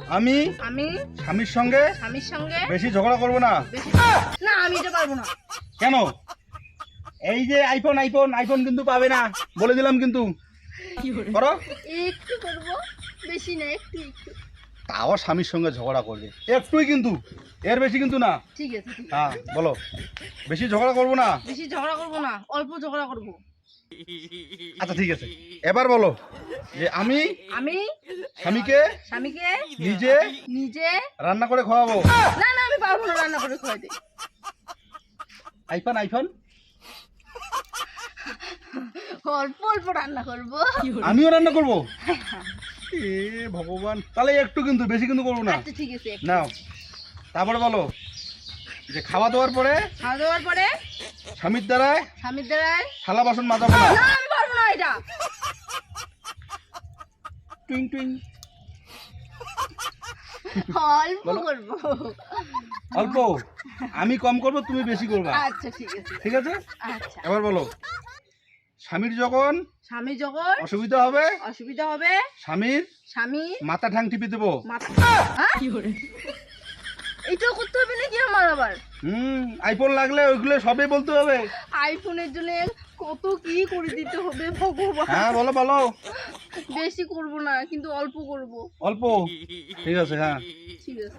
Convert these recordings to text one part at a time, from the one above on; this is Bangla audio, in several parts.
আমি আমি স্বামীর সঙ্গে স্বামীর সঙ্গে বেশি ঝগড়া করব না। না আমি এটা পারব না। কেন? এই যে আইফোন আইফোন আইফোন কিন্তু পাবে না। বলে দিলাম কিন্তু। করো। একটু করব বেশি না একটু একটু। তাও স্বামীর সঙ্গে ঝগড়া করবে। একটুই কিন্তু এর বেশি কিন্তু না। ঠিক আছে। হ্যাঁ বলো। বেশি ঝগড়া করব না। বেশি ঝগড়া করব না অল্প ঝগড়া করব। আচ্ছা ঠিক আছে। এবার বলো যে আমি আমি স্বামীকে স্বামীকে নিজে নিজে রান্না করে খাওয়াবো না না আমি পারব না রান্না করে খাওয়াতে আইফোন আইফোন? অল্প অল্প রান্না করব। আমিও রান্না করব? এ ভগবান তাহলে একটু কিন্তু বেশি কিন্তু করব না। আচ্ছা ঠিক আছে নাও তারপরে বলো। যে খাওয়া দাওয়ার পরে খাওয়া দাওয়ার পরে স্বামীর দ্বারায় স্বামীর দ্বারায় থালা বাসন মাজাবো না না আমি পারব না এটা। টুইং টুইং। অল্প। করব। অল্প? আমি কম করব তুমি বেশি করবা। আচ্ছা ঠিক আছে। ঠিক আছে? আচ্ছা। এবার বলো। স্বামীর যখন স্বামী যখন অসুবিধা হবে অসুবিধা হবে স্বামীর স্বামী মাথা ঠাং টিপে দেবো। মাথা হ্যাঁ? এইটাও করতে হবে নাকি আমার আবার? হুম আইফোন লাগলে ওইগুলো সবই বলতে হবে। আইফোনের জন্য কত কি করে দিতে হবে ভগবান? হ্যাঁ বলো বলো। বেশি করব না কিন্তু অল্প করব। অল্প? ঠিক আছে হ্যাঁ। ঠিক আছে।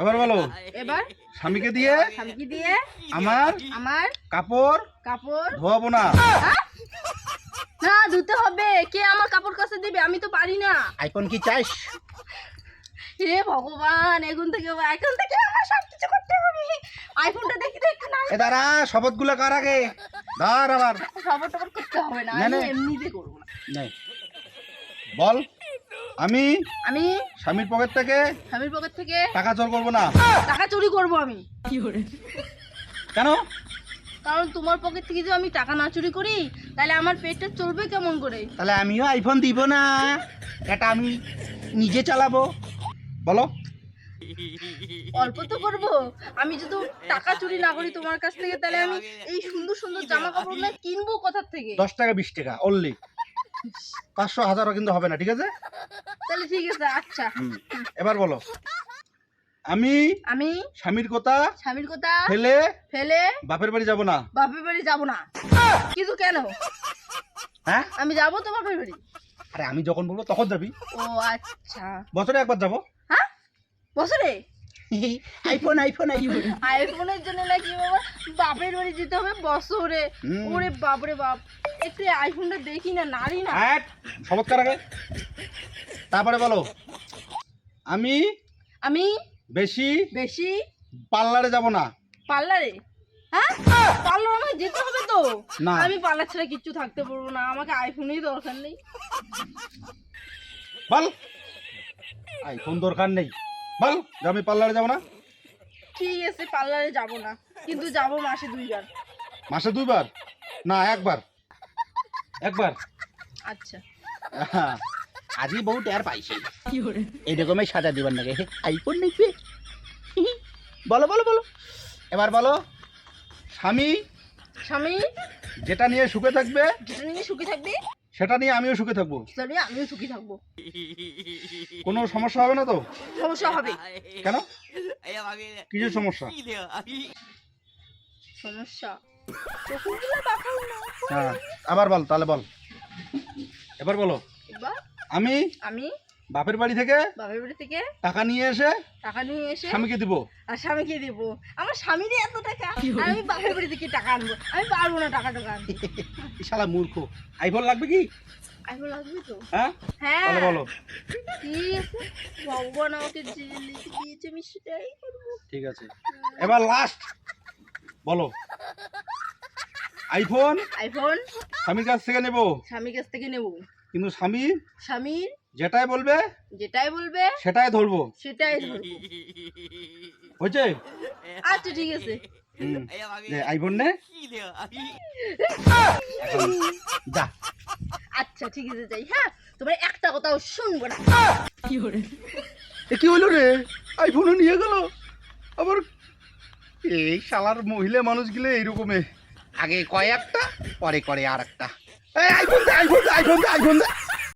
এবার বলো। এবার? স্বামীকে দিয়ে স্বামীকে দিয়ে আমার আমার কাপড় কাপড় ধোয়াবো না? না ধুতে হবে। কে আমার কাপড় কাছে দেবে? আমি তো পারি না। আইফোন কি চাস? হে ভগবান এখন থেকে এখন থেকে আমার সব কিছু করতে হবে। আইফোনটা দেখি দেখি না। এ দাঁড়া শপথগুলো কার আগে? ধর আবার। খবর টবর করতে হবে না আমি এমনিতে করব না। নেই বল আমি আমি স্বামীর পকেট থেকে স্বামীর পকেট থেকে টাকা চোর করব না। টাকা চুরি করব আমি। কেন? কারণ তোমার পকেট থেকে যদি আমি টাকা না চুরি করি তাহলে আমার পেটটা চলবে কেমন করে? তাহলে আমিও আইফোন দিব না। এটা আমি নিজে চালাবো। বলো। অল্প তো করব। আমি যদি টাকা চুরি না করি তোমার কাছ থেকে তাহলে আমি এই সুন্দর সুন্দর জামা কাপড় না কিনবো কোথার থেকে? দশ টাকা বিশ টাকা অনলি পাঁচশো হাজারও কিন্তু হবে না ঠিক আছে? তাহলে ঠিক আছে আচ্ছা। এবার বলো। আমি আমি স্বামীর কথা স্বামীর কথা ফেলে ফেলে বাপের বাড়ি যাব না। বাপের বাড়ি যাব না। কিন্তু কেন? হ্যাঁ? আমি যাব তো বাপের বাড়ি? আরে আমি যখন বলব তখন যাবি। ও আচ্ছা। বছরে একবার যাব। বছরে আইফোন আইফোন আইফোন আইফোনের জন্য নাকি বাবা বাপের বাড়ি যেতে হবে বছরে। ওরে বাপরে বাপ। একটু আইফোনটা দেখি না নারী না। হ্যাঁ চমৎকার আগে। তারপরে বলো। আমি আমি বেশি বেশি পার্লারে যাব না। পার্লারে? হ্যাঁ? পার্লার আমাকে যেতে হবে তো। না। আমি পার্লার ছাড়া কিচ্ছু থাকতে পারব না আমাকে আইফোনই দরকার নেই। বল। আইফোন দরকার নেই। বল আমি পার্লারে যাব না? ঠিক আছে পার্লারে যাব না কিন্তু যাব মাসে দুইবার। মাসে দুইবার? না একবার। একবার। আচ্ছা। হ্যাঁ, আজই বহু টের পাইছি। এইরকমই সাজা দিবার নাকি? আইফোন নিবে বলো বলো বলো। এবার বলো। স্বামী স্বামী যেটা নিয়ে সুখে থাকবে যেটা নিয়ে সুখী থাকবি সেটা নিয়ে আমিও সুখে থাকব। সেটা নিয়ে আমিও সুখী থাকব। কোনো সমস্যা হবে না তো? সমস্যা হবে। কেন? কিছু সমস্যা? সমস্যা। হ্যাঁ আবার বল তাহলে বল। এবার বলো। আমি আমি বাপের বাড়ি থেকে বাপের বাড়ি থেকে টাকা নিয়ে এসে টাকা নিয়ে এসে স্বামীকে দিব। আর স্বামীকে দেবো। আমার স্বামীরই এত টাকা আমি বাপের বাড়ি থেকে টাকা আনব। আমি পারব না টাকা টাকা শালা মূর্খ। আইফোন লাগবে কি? আইফোন লাগবে তো? হ্যাঁ? হ্যাঁ। বলো ঠিক আছে? ভগবান আমাকে যে লিখে দিয়েছে আমি সেটাই করব। ঠিক আছে। এবার লাস্ট বলো। আইফোন আইফোন স্বামীর কাছ থেকে নেব। স্বামীর কাছ থেকে নেব। কিন্তু স্বামী স্বামীর যেটাই বলবে যেটাই বলবে সেটাই ধরবো। সেটাই ধরবো। হয়েছে? আচ্ছা ঠিক আছে। যা। আচ্ছা ঠিক আছে যাই। হ্যাঁ তোমার একটা কথাও শুনব না। এ কি হলো রে? আইফোনও নিয়ে গেল। আবার এই শালার মহিলা মানুষগুলো এইরকমে। আগে কয় একটা পরে করে আর একটা। আইফোন আইফোন দে আইফোন দে আইফোন দে।